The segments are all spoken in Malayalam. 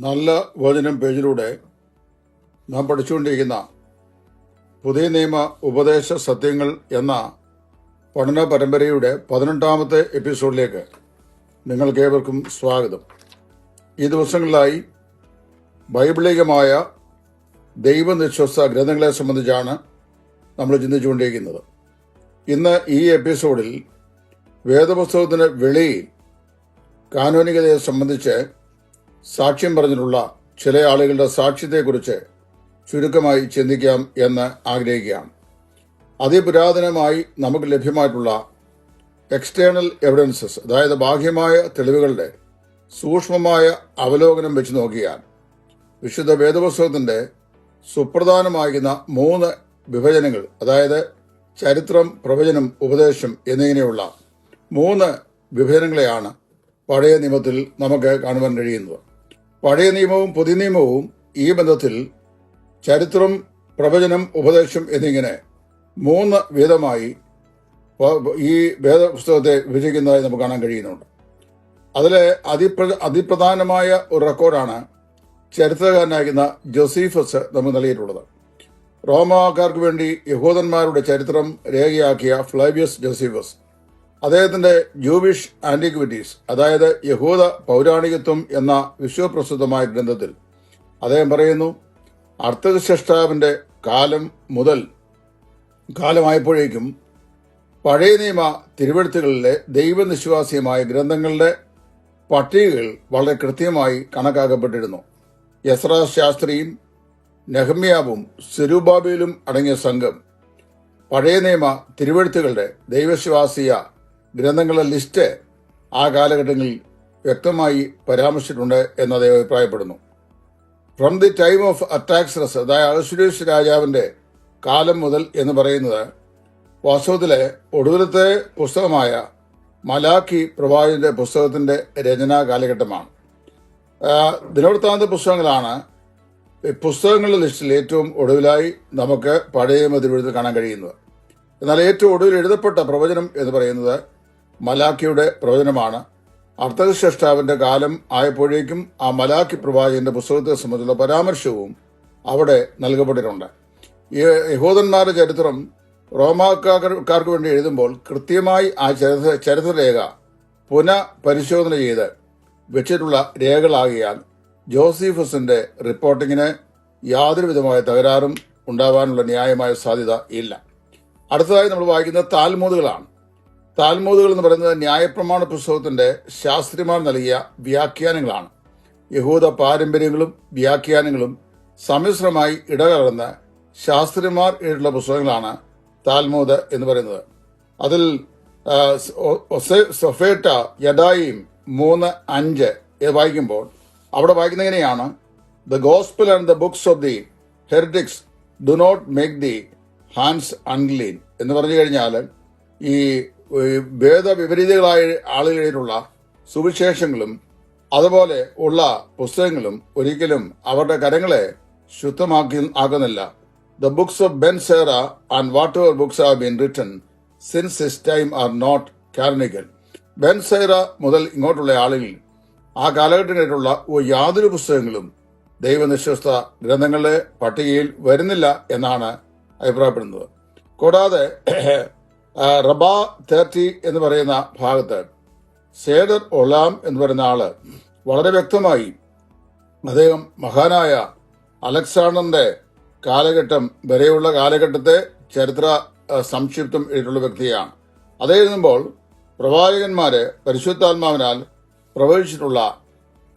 നല്ല വചനം പേജിലൂടെ നാം പഠിച്ചുകൊണ്ടിരിക്കുന്ന പുതിയ നിയമ ഉപദേശ സത്യങ്ങൾ എന്ന പഠന പരമ്പരയുടെ പതിനെട്ടാമത്തെ എപ്പിസോഡിലേക്ക് നിങ്ങൾക്കേവർക്കും സ്വാഗതം. ഈ ദിവസങ്ങളിലായി ബൈബിളികമായ ദൈവനിശ്വസ ഗ്രന്ഥങ്ങളെ സംബന്ധിച്ചാണ് നമ്മൾ ചിന്തിച്ചുകൊണ്ടിരിക്കുന്നത്. ഇന്ന് ഈ എപ്പിസോഡിൽ വേദപുസ്തകത്തിന് വെളിയിൽ കാനോനികതയെ സംബന്ധിച്ച് സാക്ഷ്യം പറഞ്ഞിട്ടുള്ള ചില ആളുകളുടെ സാക്ഷ്യത്തെക്കുറിച്ച് ചുരുക്കമായി ചിന്തിക്കാം എന്ന് ആഗ്രഹിക്കുകയാണ്. അതിപുരാതനമായി നമുക്ക് ലഭ്യമായിട്ടുള്ള എക്സ്റ്റേണൽ എവിഡൻസസ് അതായത് ബാഹ്യമായ തെളിവുകളുടെ സൂക്ഷ്മമായ അവലോകനം വെച്ച് നോക്കിയാൽ വിശുദ്ധ വേദപുസ്തകത്തിന്റെ സുപ്രധാനമാകുന്ന മൂന്ന് വിഭജനങ്ങൾ അതായത് ചരിത്രം പ്രവചനം ഉപദേശം എന്നിങ്ങനെയുള്ള മൂന്ന് വിഭജനങ്ങളെയാണ് പഴയ നിയമത്തിൽ നമുക്ക് കാണുവാൻ കഴിയുന്നത്. പഴയ നിയമവും പുതിയ നിയമവും ഈ ബന്ധത്തിൽ ചരിത്രം പ്രവചനം ഉപദേശം എന്നിങ്ങനെ മൂന്ന് വേദമായി ഈ വേദപുസ്തകത്തെ വിഭജിക്കുന്നതായി നമുക്ക് കാണാൻ കഴിയുന്നുണ്ട്. അതിലെ അതിപ്ര അതിപ്രധാനമായ ഒരു റെക്കോർഡാണ് ചരിത്രകാരനായിരുന്ന ജോസീഫസ് നമുക്ക് നൽകിയിട്ടുള്ളത്. റോമാക്കാർക്ക് വേണ്ടി യഹൂദന്മാരുടെ ചരിത്രം രേഖയാക്കിയ ഫ്ലൈബിയസ് ജോസീഫസ് അദ്ദേഹത്തിന്റെ ജൂവിഷ് ആന്റിക്വിറ്റീസ് അതായത് യഹൂദ പൗരാണികത്വം എന്ന വിശ്വപ്രസിദ്ധമായ ഗ്രന്ഥത്തിൽ അദ്ദേഹം പറയുന്നു അർത്ഥശ്രഷ്ടാവിന്റെ കാലം മുതൽ കാലമായപ്പോഴേക്കും പഴയ നിയമ തിരുവെഴുത്തുകളിലെ ദൈവനിശ്വാസ്യമായ ഗ്രന്ഥങ്ങളുടെ പട്ടികകൾ വളരെ കൃത്യമായി കണക്കാക്കപ്പെട്ടിരുന്നു. യസ്ര ശാസ്ത്രിയും നെഹമ്യാവും സെരുബാബിയിലും അടങ്ങിയ സംഘം പഴയ നിയമ തിരുവെഴുത്തുകളുടെ ദൈവവിശ്വാസിയ ഗ്രന്ഥങ്ങളുടെ ലിസ്റ്റ് ആ കാലഘട്ടങ്ങളിൽ വ്യക്തമായി പരാമർശിച്ചിട്ടുണ്ട് എന്ന് അദ്ദേഹം അഭിപ്രായപ്പെടുന്നു. From the time of Artaxerxes അതായത് അഹശ്വരീഷ് രാജാവിന്റെ കാലം മുതൽ എന്ന് പറയുന്നത് വാസ്തവത്തിലെ ഒടുവിലത്തെ പുസ്തകമായ മലാഖി പ്രവാചകന്റെ പുസ്തകത്തിന്റെ രചനാ കാലഘട്ടമാണ്. ദിനവൃത്താന്ത പുസ്തകങ്ങളാണ് പുസ്തകങ്ങളുടെ ലിസ്റ്റിൽ ഏറ്റവും ഒടുവിലായി നമുക്ക് പഴയ മതിരെഴുതി കാണാൻ കഴിയുന്നത്. എന്നാൽ ഏറ്റവും ഒടുവിൽ എഴുതപ്പെട്ട പ്രവചനം എന്ന് പറയുന്നത് മലാഖിയുടെ പ്രവചനമാണ് അർത്ഥശഷ്ടാവിന്റെ കാലം ആയപ്പോഴേക്കും ആ മലാക്കി പ്രവാചകന്റെ പുസ്തകത്തെ സംബന്ധിച്ചുള്ള പരാമർശവും അവിടെ നൽകപ്പെട്ടിട്ടുണ്ട്. ഈ യഹൂദന്മാരുടെ ചരിത്രം റോമാക്കാർക്ക് വേണ്ടി എഴുതുമ്പോൾ കൃത്യമായി ആ ചരിത്ര ചരിത്രരേഖ പുനഃപരിശോധന ചെയ്ത് വെച്ചിട്ടുള്ള രേഖകളാകിയാൽ ജോസിഫസിന്റെ റിപ്പോർട്ടിങ്ങിന് യാതൊരു വിധമായ തകരാറും ഉണ്ടാവാനുള്ള ന്യായമായ സാധ്യത ഇല്ല. അടുത്തതായി നമ്മൾ വായിക്കുന്ന താൽമൂതുകളാണ് താൽമൂതുകൾ എന്ന് പറയുന്നത് ന്യായപ്രമാണ പുസ്തകത്തിന്റെ ശാസ്ത്രിമാർ നൽകിയ വ്യാഖ്യാനങ്ങളാണ്. യഹൂദ പാരമ്പര്യങ്ങളും വ്യാഖ്യാനങ്ങളും സമ്മിശ്രമായി ഇടകലർന്ന ശാസ്ത്രിമാർ എഴുതിയുള്ള പുസ്തകങ്ങളാണ് താൽമൂദ് എന്ന് പറയുന്നത്. അതിൽ സൊഫേട്ട യദായിം മൂന്ന് അഞ്ച് വായിക്കുമ്പോൾ അവിടെ വായിക്കുന്ന എങ്ങനെയാണ്? The gospel and the books of the heretics do not make the hands unclean എന്ന് പറഞ്ഞു കഴിഞ്ഞാൽ ഈ ഈ വേദവിപരീതങ്ങളായ ആളുകളിലുള്ള സുവിശേഷങ്ങളും അതുപോലെ ഉള്ള പുസ്തകങ്ങളും ഒരിക്കലും അവരുടെ കരങ്ങളെ ശുദ്ധമാക്കി ആകുന്നില്ല the books of Ben Sira and whatever books have been written since his time are not canonical Ben Sira മുതൽ ഇങ്ങോട്ടുള്ള ആളുകൾ ആ കാലഘട്ടത്തിനായിട്ടുള്ള യാതൊരു പുസ്തകങ്ങളും ദൈവനിശ്വസ്ത ഗ്രന്ഥങ്ങളുടെ പട്ടികയിൽ വരുന്നില്ല എന്നാണ് അഭിപ്രായപ്പെടുന്നത്. കൂടാതെ റബ തേർട്ടി എന്ന് പറയുന്ന ഭാഗത്ത് സേഡർ ഒലാം എന്ന് പറയുന്ന ആൾ വളരെ വ്യക്തമായി അദ്ദേഹം മഹാനായ അലക്സാണ്ടറിന്റെ കാലഘട്ടം വരെയുള്ള കാലഘട്ടത്തെ ചരിത്ര സംക്ഷിപ്തം എഴുതിയിട്ടുള്ള വ്യക്തിയാണ്. അത് എഴുതുമ്പോൾ പ്രവാചകന്മാര് പരിശുദ്ധാത്മാവിനാൽ പ്രവചിച്ചിട്ടുള്ള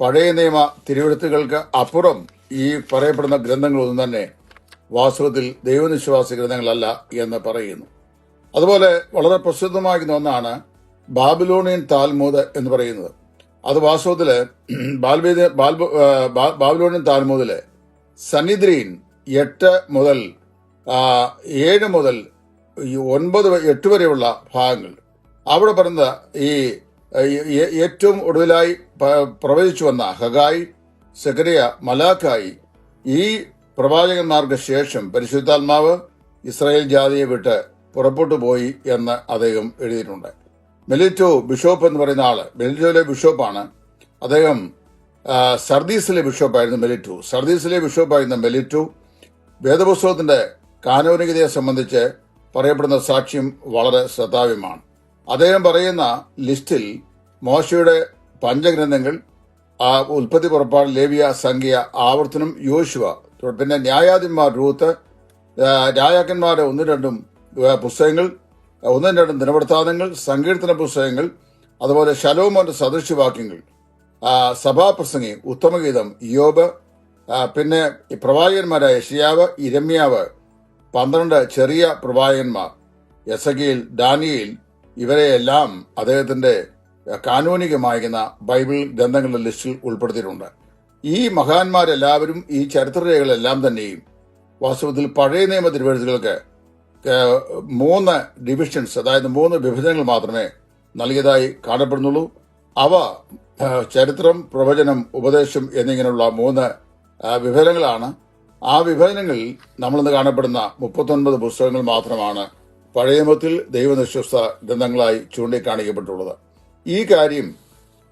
പഴയ നിയമ തിരുവെഴുത്തുകൾക്ക് അപ്പുറം ഈ പറയപ്പെടുന്ന ഗ്രന്ഥങ്ങളൊന്നും തന്നെ വാസ്തവത്തിൽ ദൈവനിശ്വാസ ഗ്രന്ഥങ്ങളല്ല എന്ന് പറയുന്നു. അതുപോലെ വളരെ പ്രസിദ്ധമാകുന്ന ഒന്നാണ് ബാബിലോണിയൻ താൽമൂത് എന്ന് പറയുന്നത്. അത് വാസ്തവത്തിൽ ബാൽബീദ് ബാൽബ- ബാബിലോണിയൻ താൽമൂദിൽ സന്നിദ്രീൻ എട്ട് മുതൽ ഏഴ് മുതൽ ഒൻപത് എട്ട് വരെയുള്ള ഭാഗങ്ങൾ. അവിടെ പറഞ്ഞ ഈ ഏറ്റവും ഒടുവിലായി പ്രവചിച്ചു വന്ന ഹഗായി സെക്രിയ മലാഖായി ഈ പ്രവാചകന്മാർക്ക് ശേഷം പരിശുദ്ധാത്മാവ് ഇസ്രായേൽ ജാതിയെ വിട്ട് പുറപ്പെട്ടു പോയി എന്ന് അദ്ദേഹം എഴുതിയിട്ടുണ്ട്. മെലിറ്റോ ബിഷോപ്പ് എന്ന് പറയുന്ന ആൾ മെലിറ്റോയിലെ ബിഷോപ്പാണ്. അദ്ദേഹം സർദീസിലെ ബിഷപ്പായിരുന്നു മെലിറ്റു. സർദീസിലെ ബിഷപ്പായിരുന്ന മെലിറ്റു വേദപുസ്തകത്തിന്റെ കാനോനികതയെ സംബന്ധിച്ച് പറയപ്പെടുന്ന സാക്ഷ്യം വളരെ ശ്രദ്ധാവ്യമാണ്. അദ്ദേഹം പറയുന്ന ലിസ്റ്റിൽ മോശയുടെ പഞ്ചഗ്രന്ഥങ്ങൾ ആ ഉൽപ്പത്തി പുറപ്പാട് ലേവിയ സംഖ്യ ആവർത്തനം യോശുവ പിന്നെ ന്യായാധിന്മാർ രൂത്ത് രാജാക്കന്മാരെ ഒന്നും രണ്ടും പുസ്തകങ്ങൾ ഒന്നും രണ്ട് ദിനവൃത്താന്തങ്ങൾ സങ്കീർത്തന പുസ്തകങ്ങൾ അതുപോലെ ശലോമോന്റെ സദൃശ്യവാക്യങ്ങൾ സഭാപ്രസംഗി ഉത്തമഗീതം യോബ് പിന്നെ പ്രവാചകന്മാരായ ഷിയാവ് ഇരമ്യാവ് പന്ത്രണ്ട് ചെറിയ പ്രവാചകന്മാർ യസഗിയിൽ ഡാനിയിൽ ഇവരെയെല്ലാം അദ്ദേഹത്തിന്റെ കാനൂനികമായിരുന്ന ബൈബിൾ ഗ്രന്ഥങ്ങളുടെ ലിസ്റ്റിൽ ഉൾപ്പെടുത്തിയിട്ടുണ്ട്. ഈ മഹാന്മാരെല്ലാവരും ഈ ചരിത്രരേഖകളെല്ലാം തന്നെയും വാസ്തവത്തിൽ പഴയ നിയമ തിരുവഴുത്തുകൾക്ക് മൂന്ന് ഡിവിഷൻസ് അതായത് മൂന്ന് വിഭജനങ്ങൾ മാത്രമേ നൽകിയതായി കാണപ്പെടുന്നുള്ളൂ. അവ ചരിത്രം പ്രവചനം ഉപദേശം എന്നിങ്ങനെയുള്ള മൂന്ന് വിഭജനങ്ങളാണ്. ആ വിഭജനങ്ങളിൽ നമ്മളിന്ന് കാണപ്പെടുന്ന മുപ്പത്തൊൻപത് പുസ്തകങ്ങൾ മാത്രമാണ് പഴയമത്തിൽ ദൈവനിശ്വസ്ത ഗ്രന്ഥങ്ങളായി ചൂണ്ടിക്കാണിക്കപ്പെട്ടുള്ളത്. ഈ കാര്യം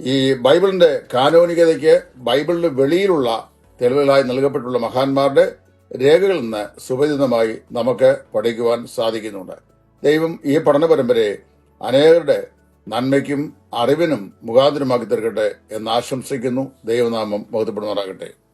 ഈ ബൈബിളിന്റെ കാനോനികതയ്ക്ക് ബൈബിളിന് വെളിയിലുള്ള തെളിവുകളായി നൽകപ്പെട്ടുള്ള മഹാന്മാരുടെ രേഖകളിൽ നിന്ന് സുപരിചിതമായി നമുക്ക് പഠിക്കുവാൻ സാധിക്കുന്നുണ്ട്. ദൈവം ഈ പഠന പരമ്പരയെ അനേകരുടെ നന്മയ്ക്കും അറിവിനും മുഖാന്തരമാക്കി തീർക്കട്ടെ എന്ന് ആശംസിക്കുന്നു. ദൈവനാമം ബോധപ്പെടുമാറാകട്ടെ